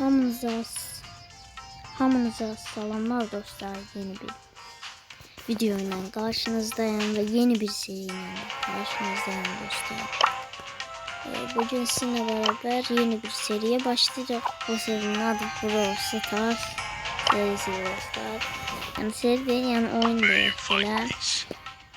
Hamınıza hamınıza salamlar dostlar yeni bir video ile karşınızdayım ve yeni bir seriyle karşınızdayım dostlar. Ee, bugün sizinle beraber yeni bir seriye başlayacak. Bu serinin adı Brawl Stars serisi dostlar. Yani seri değil yani oyun değil.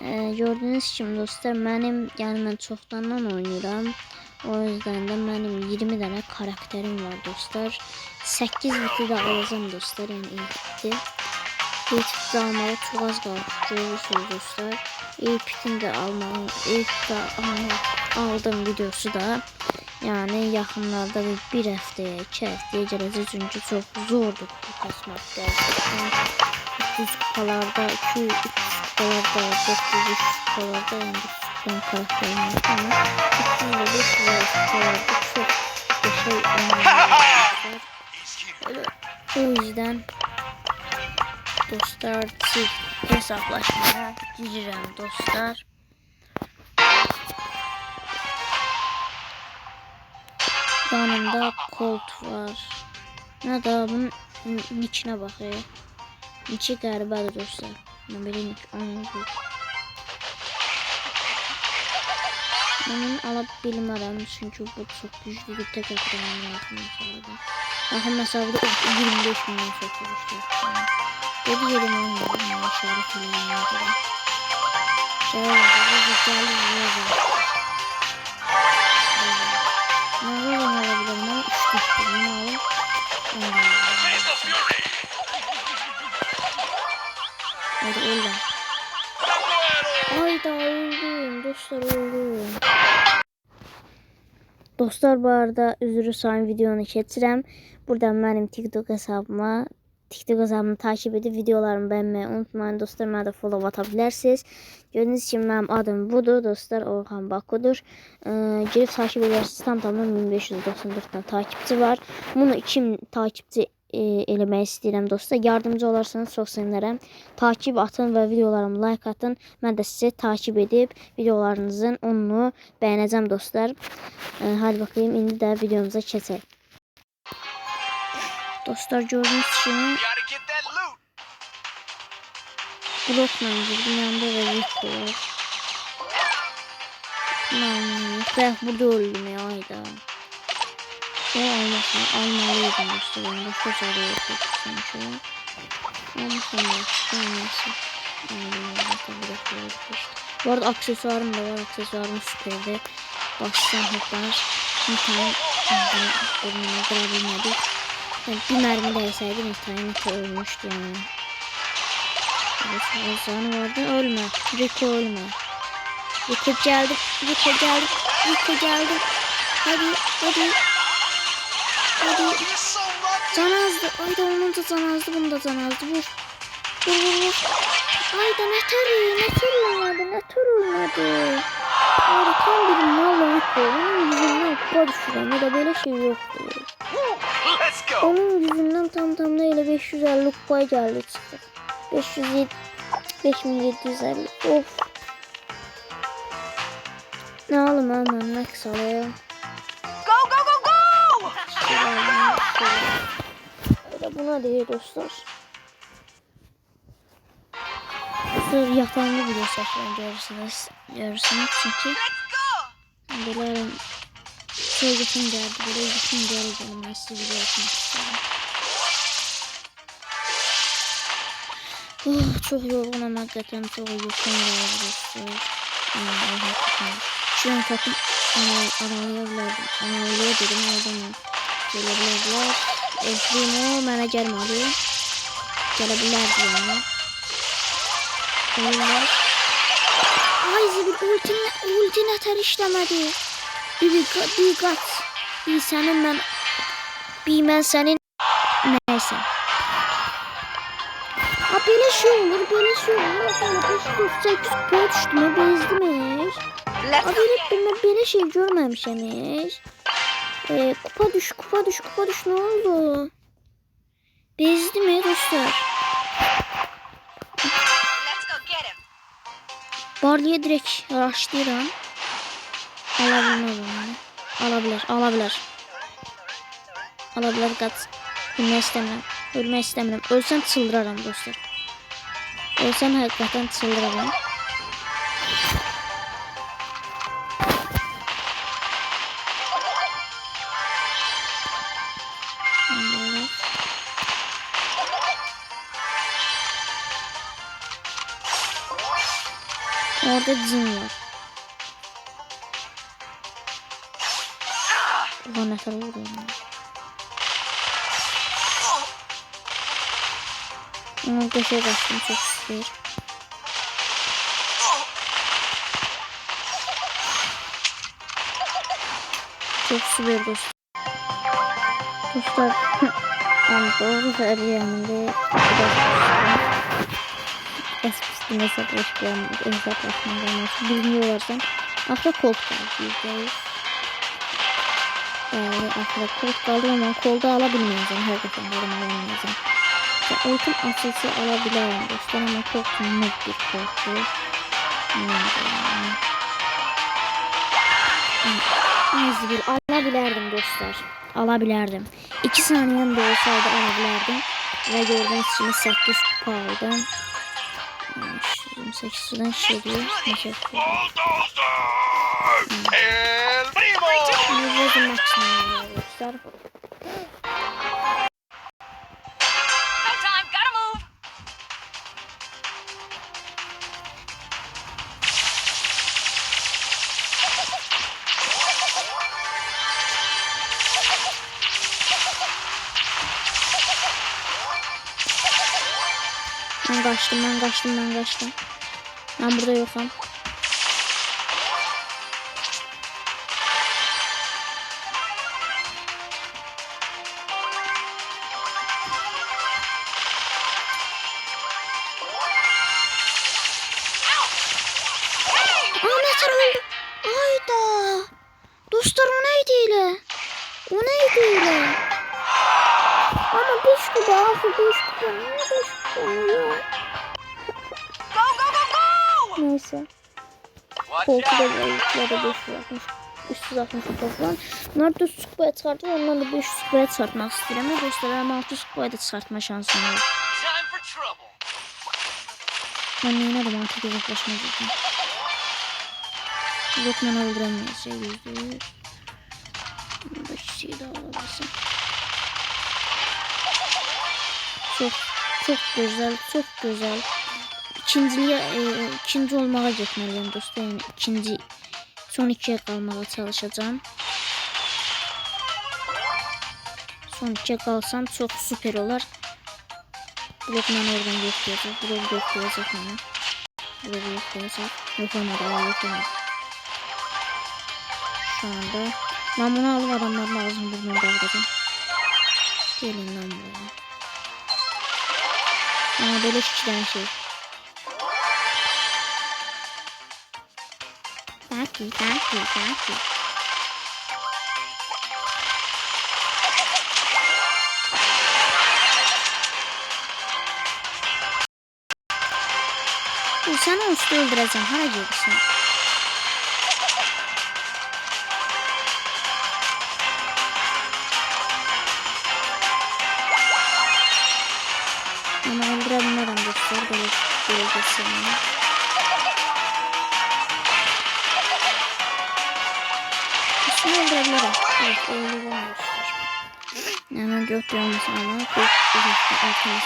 Ee, gördüğünüz gibi dostlar benim yani ben çoktandan oynuyorum. O yüzden de benim 20 tane karakterim var dostlar. 8 biti de alacağım dostlar yani ilk biti. İlk biti almalı çok az kaldı. Görüyorsunuz dostlar. İlk bitini de almalım. İlk de alma, aldım videosu da. Yani yakınlarda bir, bir haftaya, iki haftaya gelecek çünkü çok zordu kutu kasmak gerçekten. 300 kupalarda, 200 kupalarda, 900 kupalarda yani son karakterim ama 300 ve 500 kupalarda çok bir şey. O yüzden dostlar çift hesaplaşmaya gireceğim dostlar. Yanımda Colt var. Ne da bunun nickine bakıyor. Nick'i galiba dostlar. Ne bileyim onu Onun alıp bilmem çünkü bu çok güçlü bir tek ekranın altında sağladı. Bakın mesela burada 25 milyon çok güçlü. Dedi yerim olmadı. Yani şerif milyon olmadı. Şerif olmadı. Güzel bir. Ne zaman alabilirim ben? 3 düştü. Bunu alıp onu da alabilirim. Hadi öldüm. Dostlar bu arada üzürü son videonu keçirəm. Buradan benim TikTok hesabıma TikTok hesabımı takip edip videolarımı beğenmeyi unutmayın dostlar. Bana da follow atabilirsiniz. Gördüğünüz için benim adım budur dostlar. Orhan Bakudur. Ee, girip takip edersiniz. Tam tamam 1594 tane takipçi var. Bunu kim takipçi e, eləmək istəyirəm dostlar. Yardımcı olarsanız çox sevinərəm. Takip atın və videolarıma like atın. Mən də sizi takip edib videolarınızın onunu bəyənəcəm dostlar. E, hadi bakayım indi də videomuza keçək. Dostlar gördüyünüz kimi blokla girdim yanında Rico var. Lan, ben burada öldüm ya ayda. O almasın, almalıydım işte ben başka çare yapıyorsun şu an. Almasın da işte olmasın. Bu arada aksesuarım da var, aksesuarım süperdi. Bassam hoplar. Bir tane burnunu kırabilmedik. Yani bir mermi değseydi internete ölmüştü yani. Evet, Ozan vardı, ölme. Rico ölme. Rico geldi, Rico geldi, Rico geldi. Hadi, hadi. Hadi. Can azdı. Ayda onun da can azdı. Bunun da can azdı. Vur. Vur vur vur. Ayda ne tür ne tür olmadı. Ne tür olmadı. Ayda tam bir mal Rico. Onun yüzünden kupa düşüren. Ya da böyle şey yoktu. Onun yüzünden tam tam da öyle 550 kupaya geldi çıktı. 507 5750. Of. Ne alım hemen max alayım. Buna değil dostlar. Dostlar yatağımda bile saçlarım görürsünüz. Görürsünüz çünkü böyle sevgisim geldi. Böyle gittim geleceğim. Ben atmak istedim. Oh, çok yorgunum hakikaten çok geldi. Yani, hakikaten. Şu an takım aralayabilirdim. Aralayabilirdim. Aralayabilirdim. Gelebilirler. Efrimo mənə gəlmədi. Gələ bilərdi yəni. Oyunlar. Ay zibil ultin, ultin ətər işləmədi. Bir, bir, bir qat. Bir sənin mən. Bir mən sənin. Nəysə. Ha belə şey olur, belə şey olur. Belə 598 kupa düşdüm, bezdim. Let's Abi hep ben böyle şey görmemişim hiç. Ee, kupa düş, kupa düş, kupa düş ne oldu? Bezdi mi dostlar? Barlıy'a direkt rushlayıram. Alabilmez onu. Alabilir, alabilir. Ala bilər qaç. Bilmək istəmirəm. Ölmək istəmirəm. Ölsəm çıldıraram dostlar. Ölsəm həqiqətən çıldıraram. Cin var. Ulan ne kadar vuruyor ya. Ama köşeye bastım çok süper. Çok süper dostlar. Dostlar yani doğru kariyerinde Eskisi hesaplaşmam, hesaplaşmam olması bilmiyorlarsan akla kol kaldı yüzdeyiz. Yani akla kol kaldı ama kolda alabilmeyeceğim her defasında alabilmeyeceğim. İşte ultim asılsı alabilirim dostlar ama çok net bir korku. Nezbil alabilirdim dostlar. Alabilirdim. 2 saniyem de olsaydı alabilirdim. Ve gördüğünüz gibi 8 kupa aldım. Dostlar. No time, gotta move! Ben kaçtım ben kaçtım ben kaçtım. Ben burada yokum. Aa metal oldu. Ayda. Dostlar o neydi öyle? O neydi öyle? Ama 5 kupa altı 5 kupa. Niye Neyse. Watch Korkuda out! özelliklerde 560 360 kupa falan. Bunlar 400 kupaya çıkarttı. Ondan da 500 kupaya çıkartmak istiyorum. Ama dostlar ama 600 kupaya da çıkartma şansım var. Ben yine de mantık uzaklaşma dedim. Lokman öldüremeyiz. Şey yüzde yüz. Beş şey daha alabilirsin. Çok çok güzel, çok güzel. İkinciliğe, e, ikinci olmağa getməliyəm dostlar. Yəni ikinci son ikiyə qalmağa çalışacağım. Son ikiyə qalsam çox super olar. Blok beni oradan götürecek. Blok götürecek beni. Blok götürecek. Yok olmadı. Yok olmadı. Şu anda. Ben bunu alıp adamların ağzını burnunu dağıtacağım. Gelin lan buraya. Aa böyle şişiren şey. Belki, belki. Sen o üstü öldüreceğim. Hara gidiyorsun? Öldürebilirim. Evet öldürürüm dostlar. Hemen götürüyorum ama. Çok uzakta arkama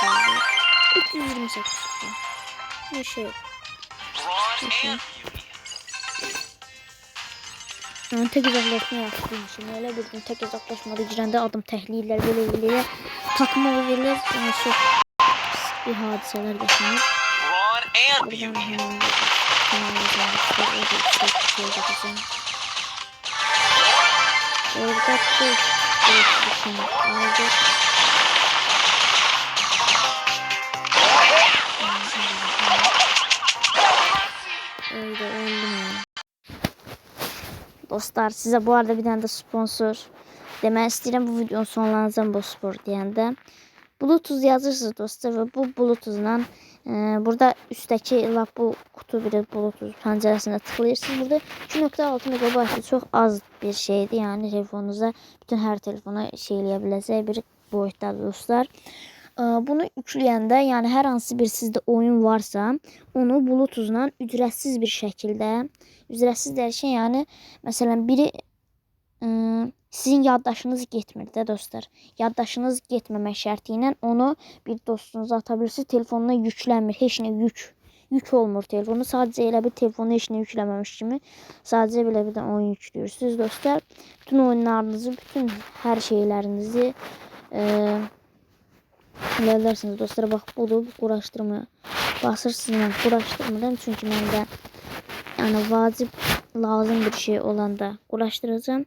sağlayacak. 328 kupa. Bir şey yok. Brawn and beauty. Yani tek uzaklaşma yaptığım için öyle bir gün tek uzaklaşmada girəndə adım təhlillər belə eləyə takma verilir. Yəni çox pis bir hadisələr yaşanır. Brawn and Buradan beauty. hemen kanalımızdan işte o da işte şey yapacağım. Orada bu bir şey. Dostlar size bu arada bir tane de sponsor demək istəyirəm bu videonun sonlanacağım bu spor deyəndə. Bluetooth yazırsınız dostlar və bu Bluetoothla Ee, burada üstteki lap bu kutu bir bluetooth pəncərəsində tıklayırsınız. Burada 2.6 megabayt çox az bir şeydir. Yəni telefonunuzda bütün hər telefona şey eləyə biləcək bir boyutdadır dostlar. Ee, Bunu yükləyəndə, yəni hər hansı bir sizdə oyun varsa, onu bluetoothla ücretsiz bir şəkildə, ücretsiz dərkən, yəni məsələn biri ıı, sizin yaddaşınız getmir də dostlar. Yaddaşınız getməmək şərti ilə onu bir dostunuza ata bilirsiniz. Telefonuna yüklənmir. Heç nə yük yük olmur telefonu. Sadəcə elə bir telefonu heç nə yükləməmiş kimi sadəcə belə bir də oyun yüklüyorsunuz dostlar. Bütün oyunlarınızı, bütün hər şeylərinizi eee ilerlersiniz dostlar. Bax budur, bu quraşdırma. Basırsınız quraşdırmadan çünki məndə yəni vacib lazım bir şey olanda quraşdıracağım.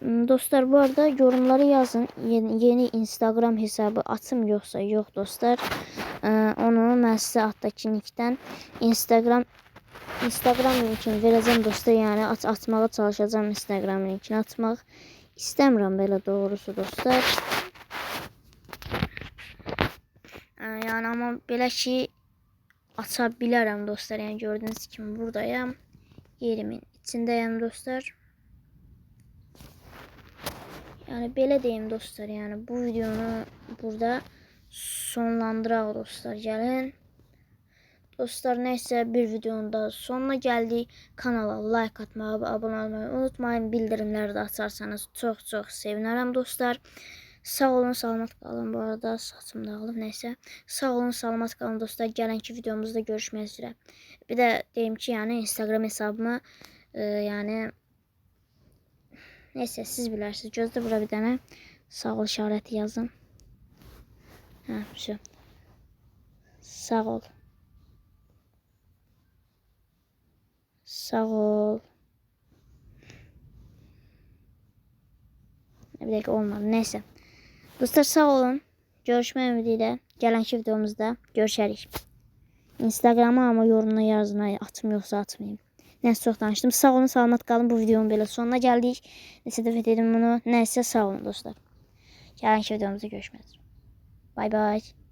Hmm, Dostlar bu arada yorumlara yazın. Yeni, yeni Instagram hesabı açım yoksa yok dostlar. Ee, onu mən sizə altdakı linkdən Instagram Instagram linkini verəcəm dostlar. Yəni aç atmağa çalışacağım Instagram linkini atmaq istəmirəm belə doğrusu dostlar. Ee, yəni amma belə ki aça bilərəm dostlar. Yəni gördüyünüz kimi buradayam. Yerimin içindəyəm dostlar. Yani belə deyim dostlar, yəni bu videonu burada sonlandıraq dostlar. Gəlin. Dostlar neysə bir videonun da sonuna gəldik. Kanala like atmağı abunə olmayı unutmayın. Bildirimləri də açarsanız çox-çox sevinərəm dostlar. Sağ olun, salamat qalın. Bu arada saçım dağılıb, neysə. Sağ olun, salamat qalın dostlar. Gələnki videomuzda görüşmək üzrə. Bir də deyim ki, yəni Instagram hesabıma e, yəni Neyse siz bilərsiniz. Gözdə bura bir dənə sağ ol işarəti yazın. Hə, şu. Sağ ol. Sağ ol. Bir dakika olmadı. Neyse. Dostlar sağ olun. Görüşmək ümidiyle gələnki videomuzda görüşərik. Instagrama ama yorumuna yazın. Atım yoksa atmayayım. Neyse çok danıştım. Sağ olun, salamat qalın. Bu videonun belə sonuna gəldik. Nəsə də dedim bunu. Neyse sağ olun dostlar. Gələn videomuzda görüşmək üzrə. Bay bay.